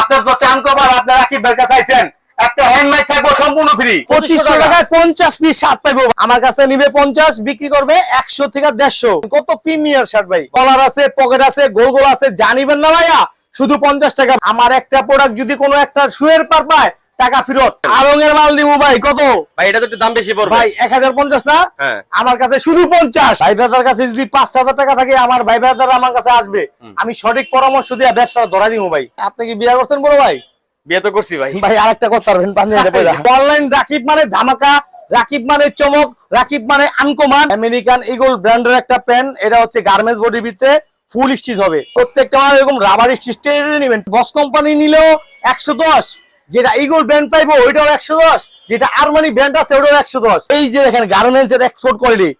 আপনার তো চান কবার আপনারা কি বেকার চাইছেন একটা হ্যান্ডমেড থাকব সম্পূর্ণ ফ্রি পঁচিশশো টাকায় পঞ্চাশ পিস শার্ট পাইবো। আমার কাছে নিবে পঞ্চাশ বিক্রি করবে একশো থেকে দেড়শো। কত প্রিমিয়ার শার্ট ভাই? কলার আছে পকেট আছে গোল গোল আছে জানিবেন না ভাইয়া শুধু পঞ্চাশ টাকা। আমার একটা প্রোডাক্ট যদি কোনো একটা সুয়ের পার পায় টাকা ফেরত। আরঙের মাল দিব ভাই কত? ভাই এটা তো একটু দাম বেশি পড়বে। ভাই এক হাজার পঞ্চাশ না? হ্যাঁ। আমার কাছে শুধু পঞ্চাশ। ভাই ভাইদার কাছে যদি পাঁচ হাজার টাকা থাকে আমার ভাই ভাইদার আমার কাছে আসবে। আমি সঠিক পরামর্শ দিয়ে ব্যবসা ধরা দিব ভাই। আপনি কি বিয়ে করছেন বড় ভাই? বিয়ে তো করছি ভাই। ভাই আরেকটা কথা পারবেন অনলাইন রাকিব মানে ধামাকা রাকিব মানে চমক রাকিব মানে আনকমান। আমেরিকান ইগল ব্র্যান্ডের একটা প্যান এটা হচ্ছে গার্মেন্টস বডি ভিতরে ফুল স্টিচ হবে। প্রত্যেকটা এরকম রাবার স্টিচ নেবেন। বস কোম্পানি নিলেও একশো দশ যেটা ইগল ব্র্যান্ড পাইবো ওইটাও একশো দশ। যেটা আরমানি ব্র্যান্ড আছে ওটাও একশো দশ। এই যে দেখেন গার্মেন্টস এর এক্সপোর্ট কোয়ালিটি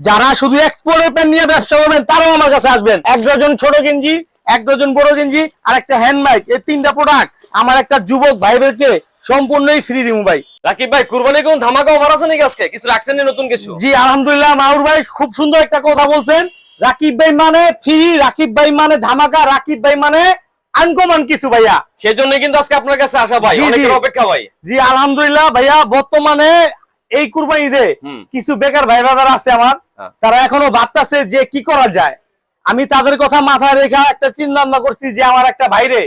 যারা শুধু এক্সপোর্টের প্যান্ট নিয়ে ব্যবসা করবেন তারাও আমার কাছে আসবেন। এক ডজন ছোট গেঞ্জি এক ডজন বড় গেঞ্জি আর একটা হ্যান্ড মাইক এই তিনটা প্রোডাক্ট আমার একটা যুবক ভাইদেরকে সম্পূর্ণই ফ্রি দিব ভাই। রাকিব ভাই কুরবানি কোন ধামাকা অফার আছে নাকি আজকে? কিছু রাখছেন নি নতুন কিছু? জি আলহামদুলিল্লাহ মাহুর ভাই খুব সুন্দর একটা কথা বলছেন। রাকিব ভাই মানে ফ্রি রাকিব ভাই মানে ধামাকা রাকিব ভাই মানে আনকমন কিছু ভাইয়া। সেজন্য কিন্তু আজকে আপনার কাছে আসা ভাই। অনেকের অপেক্ষা ভাই। জি আলহামদুলিল্লাহ ভাইয়া বর্তমানে এই কুরবানিতে হুম। কিছু বেকার ভাই যারা আছে আমার হ্যাঁ। তারা এখনও ভাবতেছে যে কি করা যায়। আমি তাদের কথা মাথায় রেখে একটা চিন্তা ভাবনা করছি যে আমার একটা ভাইরে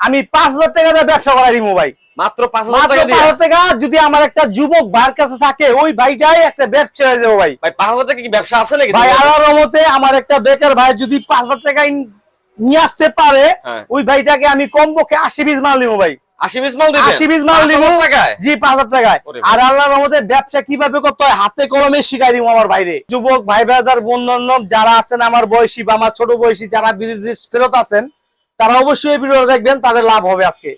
আমি পাঁচ হাজার টাকা দিয়ে ব্যবসা করাই দিব ভাই। মাত্র পাঁচ হাজার টাকা যদি আমার একটা যুবক ভাইয়ের কাছে থাকে ওই ভাইটাই একটা ব্যবসা হয়ে যাব ভাই। ভাই পাঁচ হাজার টাকা কি ব্যবসা আছে নাকি? ভাই আল্লাহর রহমতে আমার একটা বেকার ভাই যদি পাঁচ হাজার টাকা নিয়ে আসতে পারে হ্যাঁ। ওই ভাইটাকে আমি কমপক্ষে আশি পিস মাল দিব। ভাই যুবক ভাইদার যারা আছেন আমার বয়সী বা আমার ছোট বয়সী যারা ফেরত আছেন তারা অবশ্যই এই ভিডিও দেখবেন তাদের লাভ হবে আজকে।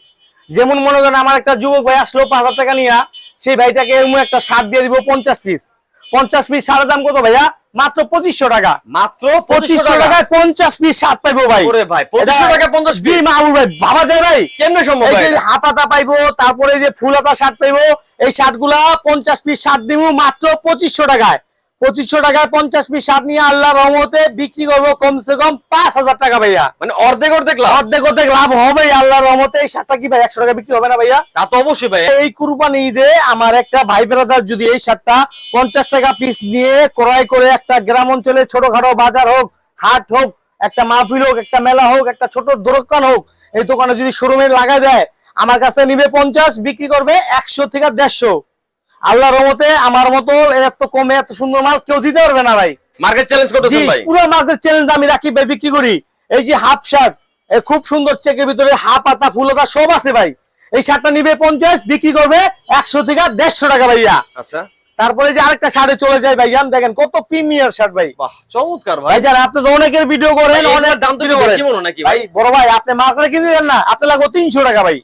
যেমন মনে করেন আমার একটা যুবক ভাই আসলো পাঁচ হাজার টাকা নিয়ে সেই ভাইটাকে একটা সার দিয়ে দিব পঞ্চাশ পিস পঞ্চাশ পিস সারের দাম কত ভাইয়া? মাত্র পঁচিশশো টাকা। মাত্র পঁচিশশো টাকায় পঞ্চাশ পিস সাত পাইবো ভাই। ওরে ভাই পঁচিশশো টাকা পঞ্চাশ জি মাহবুব ভাই ভাবা যায় ভাই। কেমনে সম্ভব হাতাটা পাইবো তারপরে যে ফুল হাতা শার্ট পাইবো এই শার্টগুলা পঞ্চাশ পিস শার্ট দিব মাত্র পঁচিশশো টাকায়। পঁচিশশো টাকায় পঞ্চাশ পিস শার্ট নিয়ে আল্লাহ রহমতে বিক্রি করব কমসে কম পাঁচ হাজার টাকা ভাইয়া। মানে অর্ধেক অর্ধেক লাভ? অর্ধেক অর্ধেক লাভ হবে আল্লাহ রহমতে। এই শার্টটা কি ভাই একশো টাকা বিক্রি হবে না ভাইয়া? তা তো অবশ্যই ভাই এই কুরবানি ঈদে আমার একটা ভাই ব্রাদার যদি এই শার্টটা পঞ্চাশ টাকা পিস নিয়ে ক্রয় করে একটা গ্রাম অঞ্চলে ছোটখাটো বাজার হোক হাট হোক একটা মাহফিল হোক একটা মেলা হোক একটা ছোট দোকান হোক এই দোকানে যদি শোরুমে লাগা যায় আমার কাছে নিবে পঞ্চাশ বিক্রি করবে একশো থেকে দেড়শো। আল্লাহ রহমতে আমার মতো এত কমে এত সুন্দর মাল কেউ দিতে পারবে না ভাই। মার্কেট চ্যালেঞ্জ জি করতেছেন ভাই? পুরো মার্কেট চ্যালেঞ্জ আমি রাখি ভাই বিক্রি করি। এই যে হাফ শার্ট খুব সুন্দর চেকের ভিতরে হাফ পাতা ফুলতা সব আছে ভাই। এই শার্টটা নিবে পঞ্চাশ বিক্রি করবে একশো থেকে দেড়শো টাকা ভাইয়া। আচ্ছা। তারপরে যে আরেকটা শার্টে চলে যায় ভাই জান দেখেন কত প্রিমিয়ার শার্ট ভাই। বাহ চমৎকার ভাই। ভাই যান আপনি তো অনেকের ভিডিও করেন অনেক দাম তো করেন। বেশি মনে নাকি ভাই বড় ভাই আপনি মার্কেটে কিনে দেন না আপনি লাগবে তিনশো টাকা ভাই।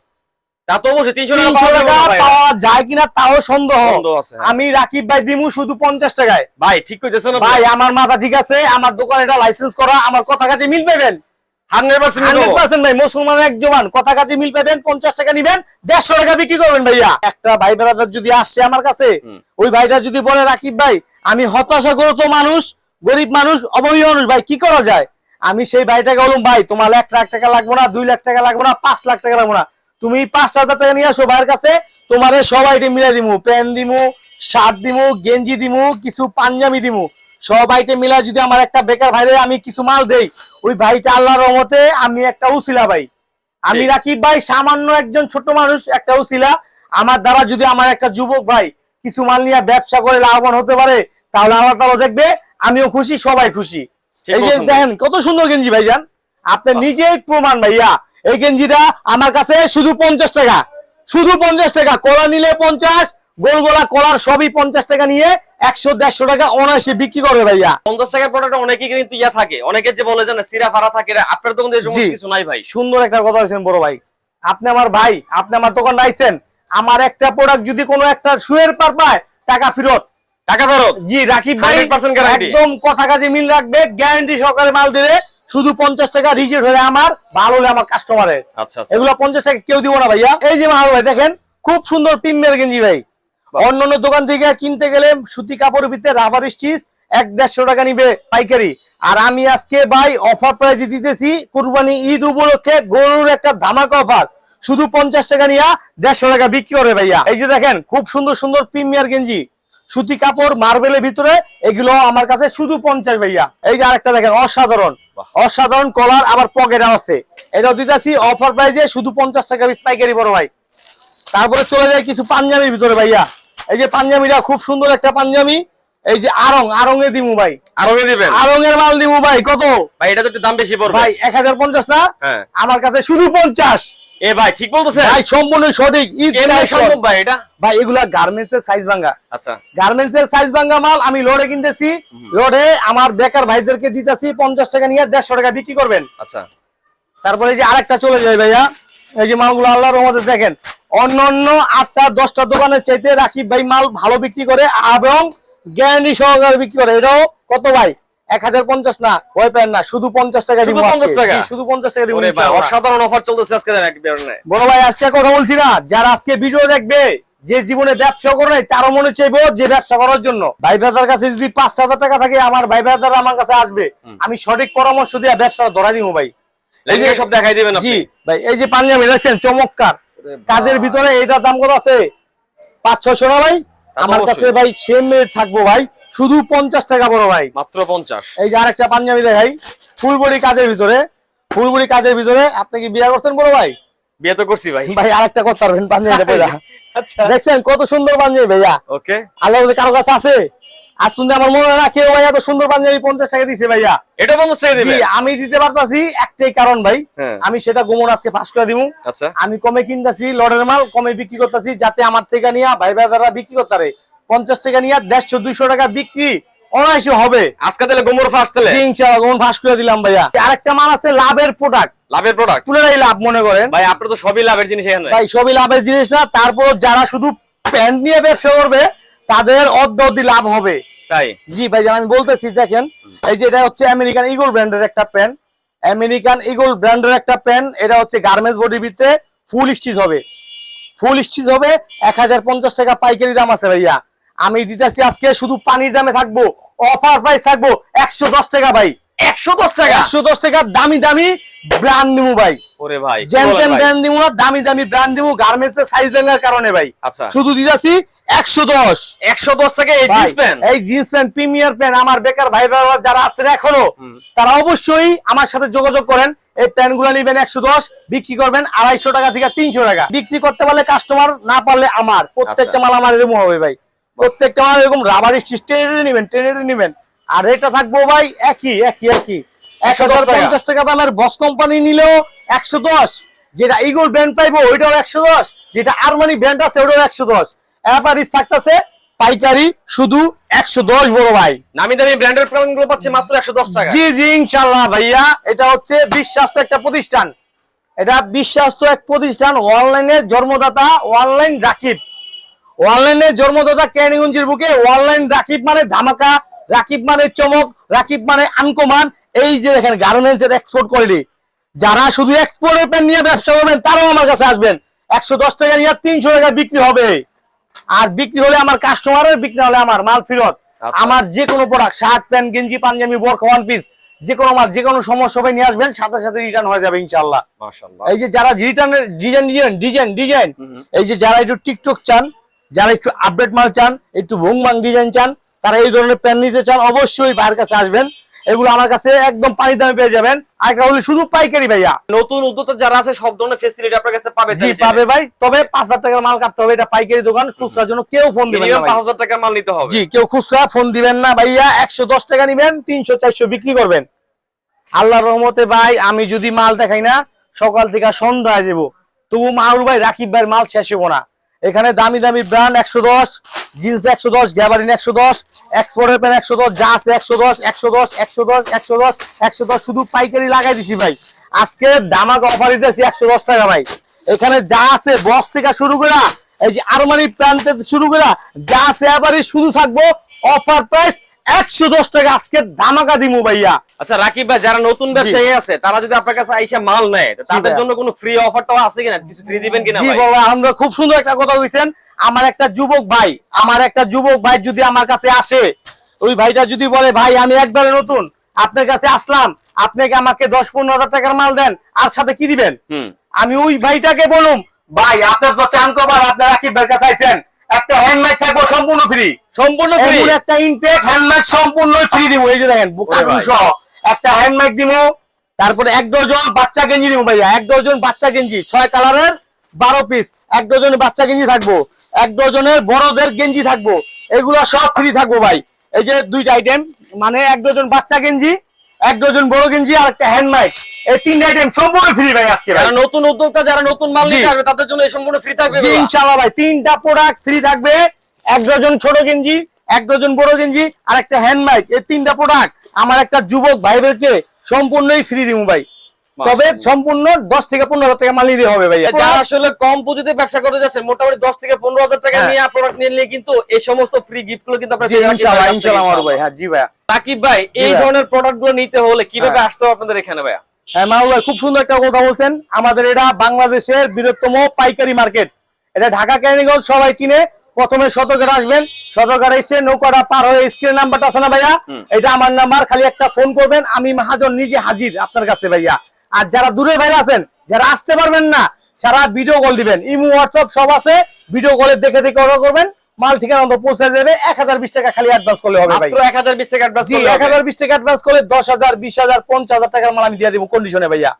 তা তো অবশ্যই তিনশো টাকা তিনশো পাওয়া টাকা যাবে না ভাই। পাওয়া যায় কিনা তাও সন্দেহ। সন্দেহ আছে, হ্যাঁ। আমি রাকিব ভাই দিমু শুধু পঞ্চাশ টাকায়। ভাই ঠিক কইতেছেন ভাই আমার মাথা ঠিক আছে আমার দোকান এটা লাইসেন্স করা আমার কথা কাছে মিল পাবেন হান্ড্রেড পার্সেন্ট হান্ড্রেড পার্সেন্ট ভাই মুসলমান এক জমান কথা কাছে মিল পাবেন পঞ্চাশ টাকা নিবেন দেড়শো টাকা বিক্রি করবেন ভাইয়া। একটা ভাই বেড়াদার যদি আসছে আমার কাছে ওই ভাইটা যদি বলে রাকিব ভাই আমি হতাশাগ্রস্ত মানুষ গরিব মানুষ অভাবী মানুষ ভাই কি করা যায়? আমি সেই ভাইটাকে বললাম ভাই তোমার এক লাখ টাকা লাগবে না দুই লাখ টাকা লাগবে না পাঁচ লাখ টাকা লাগবে না। তুমি পাঁচ হাজার টাকা নিয়ে আসো ভাইয়ের কাছে তোমার সব আইটেম মিলাই দিমু। প্যান্ট দিমু শার্ট দিমু গেঞ্জি দিমু কিছু পাঞ্জাবি দিমু। সব আইটেম মিলাই যদি আমার একটা বেকার ভাইরে আমি কিছু মাল দেই ওই ভাইটা আল্লাহর রহমতে আমি একটা উসিলা ভাই। আমি। রাকিব ভাই সামান্য একজন ছোট মানুষ একটা উসিলা। আমার দ্বারা যদি আমার একটা যুবক ভাই কিছু মাল নিয়ে ব্যবসা করে লাভবান হতে পারে তাহলে আল্লাহ তাআলা দেখবে আমিও খুশি সবাই খুশি। এই যে দেখেন কত সুন্দর গেঞ্জি ভাইজান। আপনি নিজেই প্রমাণ ভাইয়া। এই গেঞ্জিটা আমার কাছে শুধু পঞ্চাশ টাকা। শুধু পঞ্চাশ টাকা। কলা নিলে পঞ্চাশ গোল গোলা কলার সবই পঞ্চাশ টাকা নিয়ে একশো দেড়শো টাকা অনায়াসে বিক্রি করবে ভাইয়া। পঞ্চাশ টাকার প্রোডাক্ট অনেকে কিন্তু ইয়া থাকে। অনেকে যে বলে যে সিরা ফারা থাকে আপনার দোকান কিছু নাই ভাই। সুন্দর একটা কথা হয়েছেন বড় ভাই। আপনি আমার ভাই আপনি আমার দোকান আইছেন। আমার একটা প্রোডাক্ট যদি কোনো একটা শুয়ের পার পায় টাকা ফেরত। টাকা ফেরত? জি রাখি ভাই একদম কথা কাজে মিল রাখবে গ্যারান্টি সহকারে মাল দেবে। শুধু পঞ্চাশ টাকা রিজেক্ট হলে আমার ভালো হলে আমার কাস্টমারের আচ্ছা আচ্ছা। এগুলো পঞ্চাশ টাকা কেউ দিব না ভাইয়া। এই যে মাল ভাই দেখেন খুব সুন্দর পিম্মের গেঞ্জি ভাই। অন্য অন্য দোকান থেকে কিনতে গেলে সুতি কাপড়ের ভিতরে রাবার স্টিচ এক দেড়শো টাকা নিবে পাইকারি। আর আমি আজকে ভাই অফার প্রাইজে দিতেছি কুরবানি ঈদ উপলক্ষে গরুর একটা ধামাকা অফার শুধু পঞ্চাশ টাকা নিয়ে দেড়শো টাকা বিক্রি করে ভাইয়া। এই যে দেখেন খুব সুন্দর সুন্দর প্রিমিয়ার গেঞ্জি। সুতি কাপড় মার্বেলের ভিতরে এগুলো আমার কাছে শুধু পঞ্চাশ ভাইয়া। এই যে আরেকটা দেখেন অসাধারণ। অসাধারণ কলার আবার পকেট আছে। এটাও দিতেছি অফার প্রাইজে শুধু পঞ্চাশ টাকা পিস পাইকারি বড় ভাই। তারপরে চলে যায় কিছু পাঞ্জাবির ভিতরে ভাইয়া। এই যে পাঞ্জাবিটা খুব সুন্দর একটা পাঞ্জাবি। এই যে আরং আরং এ দিমু ভাই। আরও দিয়ে দিবেন? আরং এর মাল দিমু ভাই কত? ভাই এটা তো একটু দাম বেশি পড়বে। ভাই এক হাজার পঞ্চাশ না? হ্যাঁ। আমার কাছে শুধু পঞ্চাশ। এ ভাই ঠিক বলতেছেন? ভাই সম্পূর্ণ সঠিক। সম্ভব ভাই এটা? ভাই এগুলা গার্মেন্টস এর সাইজ ভাঙ্গা। আচ্ছা। গার্মেন্টস এর সাইজ ভাঙ্গা মাল আমি লোডে কিনতেছি। লোডে আমার বেকার ভাইদেরকে দিতেছি পঞ্চাশ টাকা নিয়ে দেড়শো টাকা বিক্রি করবেন। আচ্ছা। তারপরে যে আরেকটা চলে যায় ভাইয়া এই যে মালগুলো আল্লাহর রহমতে দেখেন অন্য অন্য আটটা দশটা দোকানের চাইতে রাকিব ভাই মাল ভালো বিক্রি করে এবং গ্যারান্টি সহকারে বিক্রি করে। এটাও কত ভাই? এক হাজার পঞ্চাশ না ভয় পেন না শুধু পঞ্চাশ টাকা দিব শুধু 50 টাকা? শুধু পঞ্চাশ টাকা দিব। অসাধারণ অফার চলতেছে আজকে বড় ভাই আজকে কথা বলছি না যারা আজকে ভিডিও দেখবে যে জীবনে ব্যবসা করে নাই তারও মনে চাইব যে ব্যবসা করার জন্য। ভাই ব্রাদার কাছে যদি পাঁচ হাজার টাকা থাকে আমার ভাই ব্রাদার আমার কাছে আসবে। আমি সঠিক পরামর্শ দিয়ে ব্যবসা ধরা দিব ভাই। সব দেখাই দিবেন জি ভাই এই যে পাঞ্জাবি দেখছেন চমৎকার। কাজের ভিতরে এটার দাম কত আছে? পাঁচ ছয়শো না ভাই? আমার কাছে ভাই সেম থাকব ভাই। শুধু পঞ্চাশ টাকা বড় ভাই। মাত্র পঞ্চাশ। এই যে আরেকটা পাঞ্জাবি দেখাই। ফুলবড়ি কাজের ভিতরে ফুলবড়ি কাজের ভিতরে আপনি কি বিয়ে করছেন বড় ভাই? বিয়ে তো করছি ভাই। ভাই আরেকটা করতে পারবেন পাঞ্জাবিটা পয়লা। আচ্ছা। দেখছেন কত সুন্দর পাঞ্জাবি ভাইয়া? ওকে। আল্লাহ কারও কাছে আছে? আজ পর্যন্ত আমার মনে হয় না কেউ ভাই এত সুন্দর পাঞ্জাবি পঞ্চাশ টাকা দিছে ভাইয়া। এটা বন্ধ ছেড়ে জি আমি দিতে পারতাছি একটাই কারণ ভাই। হ্যাঁ। আমি সেটা গোমন আজকে পাস করে দিব আচ্ছা। আমি কমে কিনতেছি লডের মাল কমে বিক্রি করতেছি যাতে আমার থেকে নিয়ে ভাই ভাইদাররা বিক্রি করতে পারে পঞ্চাশ টাকা নিয়ে দেড়শো দুইশো টাকা বিক্রি অনায়াসে হবে। আজকে তাহলে গোমর ফার্স্ট তাহলে? ইনশাআল্লাহ গোমন ফাঁস করে দিলাম ভাইয়া। আরেকটা মাল আছে লাভের প্রোডাক্ট লাভের প্রোডাক্ট পুরোটাই লাভ মনে করেন। ভাই আপনার তো সবই লাভের জিনিস এখানে। ভাই সবই লাভের জিনিস না তারপর যারা শুধু প্যান্ট নিয়ে ব্যবসা করবে তাদের অর্ধ অর্ধি লাভ হবে। তাই? জি ভাই আমি বলতেছি দেখেন এই যে এটা হচ্ছে আমেরিকান ইগল ব্র্যান্ডের একটা প্যান আমেরিকান ইগল ব্র্যান্ডের একটা প্যান এটা হচ্ছে গার্মেন্টস বডি ভিতরে ফুল স্টিচ হবে। ফুল স্টিচ হবে এক হাজার পঞ্চাশ টাকা পাইকারি দাম আছে ভাইয়া। আমি দিতেছি আজকে শুধু পানির দামে থাকব অফার প্রাইস থাকব একশো দশ টাকা ভাই। একশো দশ টাকা? একশো দশ টাকা দামি দামি ব্র্যান্ড ভাই। ওরে ভাই দিমু না দামি দামি ব্র্যান্ড দিমু গার্মেন্টস এর সাইজ ব্যাঙ্গার কারণে ভাই। আচ্ছা। শুধু দিতেছি একশো দশ। একশো দশ টাকা এই জিন্স প্যান্ট এই জিন্স প্যান্ট প্রিমিয়ার প্যান্ট আমার বেকার ভাই ভাইরা যারা আছেন এখনও তারা অবশ্যই আমার সাথে যোগাযোগ করেন। এই প্যান্টগুলো নিবেন একশো দশ বিক্রি করবেন আড়াইশো টাকা থেকে তিনশো টাকা। বিক্রি করতে পারলে কাস্টমার না পারলে আমার। প্রত্যেকটা মাল আমার এরকম হবে ভাই। প্রত্যেকটা মাল এরকম রাবার স্টিচ টেনে নিবেন টেনে নিবেন। আর এটা থাকব ভাই একই একই একই। একশো টাকা। পঞ্চাশ টাকা দামের বস কোম্পানি নিলেও একশো দশ। যেটা ইগল ব্র্যান্ড পাইবো ওইটাও একশো দশ। যেটা আরমানি ব্র্যান্ড আছে ওইটাও একশো দশ। অ্যাপারিস থাকতেছে পাইকারি শুধু একশো দশ বড় ভাই। নামি দামি ব্র্যান্ডেরগুলো পাচ্ছে মাত্র একশো দশ টাকা। জি জি ইনশাল্লাহ ভাইয়া এটা হচ্ছে বিশ্বাস্ত একটা প্রতিষ্ঠান। এটা বিশ্বাস্ত এক প্রতিষ্ঠান অনলাইনের জন্মদাতা অনলাইন রাকিব। অনলাইনে জন্মদাতা ক্যানিগঞ্জের বুকে অনলাইন রাকিব মানে ধামাকা রাকিব মানে চমক রাকিব মানে আনকমান। এই যে দেখেন গার্মেন্টস এর এক্সপোর্ট কোয়ালিটি যারা শুধু এক্সপোর্টের প্যান্ট নিয়ে ব্যবসা করবেন তারাও আমার কাছে আসবেন। একশো দশ টাকা নিয়ে তিনশো টাকা বিক্রি হবে। আর বিক্রি হলে আমার কাস্টমারের বিক্রি হলে আমার মাল ফেরত। আচ্ছা। আমার যে কোনো প্রোডাক্ট শার্ট প্যান্ট গেঞ্জি পাঞ্জাবি বোরখা ওয়ান পিস যে কোনো মাল যে কোনো সমস্যা হবে নিয়ে আসবেন সাথে সাথে রিটার্ন হয়ে যাবে ইনশাল্লাহ এই যে যারা রিটার্নের ডিজাইন ডিজাইন ডিজাইন ডিজাইন এই যে যারা একটু টিকটক চান যারা একটু আপডেট মাল চান একটু ভুংবাং ডিজাইন চান তারা এই ধরনের প্যান নিতে চান অবশ্যই ভাইয়ের কাছে আসবেন। এগুলো আমার কাছে একদম পানি দামে পেয়ে যাবেন। আর একটা হলো শুধু পাইকারি ভাইয়া। নতুন উদ্যোক্তা যারা আছে সব ধরনের ফেসিলিটি আপনার কাছে পাবে জি পাবে ভাই। তবে পাঁচ হাজার টাকার মাল কাটতে হবে। এটা পাইকারি দোকান খুচরার জন্য কেউ ফোন দিবেন না মিনিমাম ভাই। পাঁচ হাজার টাকার মাল নিতে হবে। জি কেউ খুচরা ফোন দিবেন না ভাইয়া। একশো দশ টাকা নিবেন তিনশো চারশো বিক্রি করবেন। আল্লাহর রহমতে ভাই আমি যদি মাল দেখাই না সকাল থেকে সন্ধ্যা যাব। তবু মাহুর ভাই রাকিব ভাইয়ের মাল শেষ হব না। এখানে দামি দামি ব্র্যান্ড একশো দশ জিন্স একশো দশ গ্যাবারিন একশো দশ এক্সপোর্টের প্যান্ট একশো দশ জাস একশো দশ একশো দশ একশো দশ একশো দশ একশো দশ, শুধু পাইকারি লাগাই দিছি ভাই। আজকে দামাক অফার দিতেছি একশো দশ টাকা ভাই। এখানে যা আছে বস থেকে শুরু করা, এই যে আরমানি প্যান্ট শুরু করা, যা আছে শুধু থাকব অফার প্রাইস একশো দশ টাকা আজকে দামাকা দিমু ভাইয়া। আচ্ছা রাকিব ভাই যারা নতুন ব্যবসায়ী আছে তারা যদি আপনার কাছে আইসা মাল নেয় তাদের জন্য কোনো ফ্রি অফারটাও আছে কিনা? কিছু ফ্রি দিবেন কিনা আমরা খুব সুন্দর একটা কথা বলছেন আমার একটা যুবক ভাই আমার একটা যুবক ভাই যদি আমার কাছে আসে ওই ভাইটা যদি বলে ভাই আমি একবারে নতুন আপনার কাছে আসলাম আপনাকে আমাকে দশ পনেরো হাজার টাকার মাল দেন আর সাথে কি দিবেন? আমি ওই ভাইটাকে বলুম ভাই আপনার তো চান কবার আপনার রাকিব ভাইয়ের কাছে আইছেন একটা হ্যান্ডমেড থাকব সম্পূর্ণ ফ্রি সম্পূর্ণ ফ্রি একটা ইনটেক হ্যান্ডমেড সম্পূর্ণ ফ্রি দিব এই যে দেখেন সহ একটা হ্যান্ডমেড দিব তারপরে এক ডজন বাচ্চা গেঞ্জি দিব ভাইয়া। এক ডজন বাচ্চা গেঞ্জি ছয় কালারের বারো পিস এক ডজনের বাচ্চা গেঞ্জি থাকব এক ডজনের বড়দের গেঞ্জি থাকব। এগুলো সব ফ্রি থাকব ভাই। এই যে দুইটা আইটেম মানে এক ডজন বাচ্চা গেঞ্জি এক ডজন বড় গেঞ্জি আর একটা হ্যান্ড মাইক এই তিনটা আইটেম সম্পূর্ণ ফ্রি ভাই আজকে যারা নতুন উদ্যোক্তা যারা নতুন মাল নিতে আসবে তাদের জন্য এই সম্পূর্ণ ফ্রি থাকবে জি ইনশাআল্লাহ ভাই। তিনটা প্রোডাক্ট ফ্রি থাকবে। এক ডজন ছোট গেঞ্জি এক ডজন বড় গেঞ্জি আর একটা হ্যান্ড মাইক এই তিনটা প্রোডাক্ট আমার একটা যুবক ভাইদেরকে সম্পূর্ণই ফ্রি দিমু ভাই। তবে সম্পূর্ণ দশ থেকে পনেরো হাজার টাকা মাল নিতে হবে ভাই। যারা আসলে কম পুঁজিতে ব্যবসা করতে যাচ্ছেন মোটামুটি দশ থেকে পনেরো হাজার টাকা হ্যাঁ। নিয়ে প্রোডাক্ট নিয়ে নিলে কিন্তু এই সমস্ত ফ্রি গিফটগুলো কিন্তু আপনারা ভাই হ্যাঁ জি ভাইয়া। রাকিব ভাই এই ধরনের প্রোডাক্টগুলো নিতে হলে কীভাবে হ্যাঁ। আসতে হবে আপনাদের এখানে ভাইয়া? হ্যাঁ মাহবুব ভাই খুব সুন্দর একটা কথা বলছেন। আমাদের এটা বাংলাদেশের বৃহত্তম পাইকারি মার্কেট। এটা ঢাকা ক্যানিগঞ্জ সবাই চিনে। প্রথমে সতর্কের আসবেন সতর্কার এসে নৌকাটা পার হয়ে স্ক্রিন নাম্বারটা আছে না ভাইয়া? এটা আমার নাম্বার খালি একটা ফোন করবেন। আমি মাহাজন নিজে হাজির আপনার কাছে ভাইয়া। আর যারা দূরে ভাইরা আছেন যারা আসতে পারবেন না সারা ভিডিও কল দিবেন। ইমো হোয়াটসঅ্যাপ সব আছে। ভিডিও কলে দেখে দেখে অর্ডার করবেন। মাল ঠিকানা মতো পৌঁছে দেবে। এক হাজার বিশ টাকা খালি অ্যাডভান্স করলে হবে ভাই। মাত্র এক হাজার বিশ টাকা অ্যাডভান্স এক। হাজার বিশ টাকা অ্যাডভান্স করলে দশ হাজার বিশ হাজার পঞ্চাশ হাজার টাকার মাল আমি দিয়ে দেবো কন্ডিশনে ভাইয়া।